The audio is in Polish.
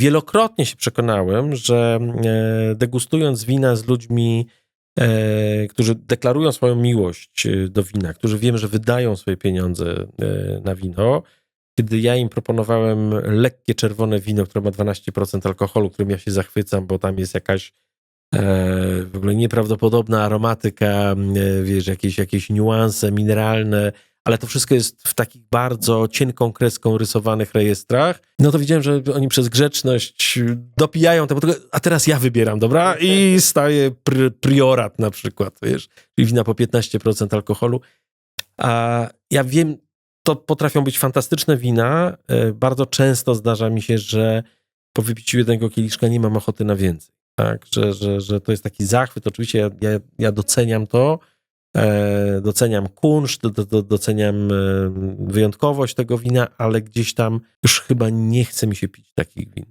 wielokrotnie się przekonałem, że e, degustując wina z ludźmi, e, którzy deklarują swoją miłość e, do wina, którzy wiem, że wydają swoje pieniądze na wino, kiedy ja im proponowałem lekkie czerwone wino, które ma 12% alkoholu, którym ja się zachwycam, bo tam jest jakaś w ogóle nieprawdopodobna aromatyka, wiesz, jakieś, jakieś niuanse mineralne, ale to wszystko jest w takich bardzo cienką kreską rysowanych rejestrach, no to widziałem, że oni przez grzeczność dopijają tego, a teraz ja wybieram, dobra? I staje pr priorat na przykład, wiesz, czyli wina po 15% alkoholu. A ja wiem, to potrafią być fantastyczne wina. E, Bardzo często zdarza mi się, że po wypiciu jednego kieliszka nie mam ochoty na więcej. Tak, że, że, że to jest taki zachwyt. Oczywiście ja, ja, ja doceniam to, e, doceniam kunszt, do, do, doceniam e, wyjątkowość tego wina, ale gdzieś tam już chyba nie chce mi się pić takich win.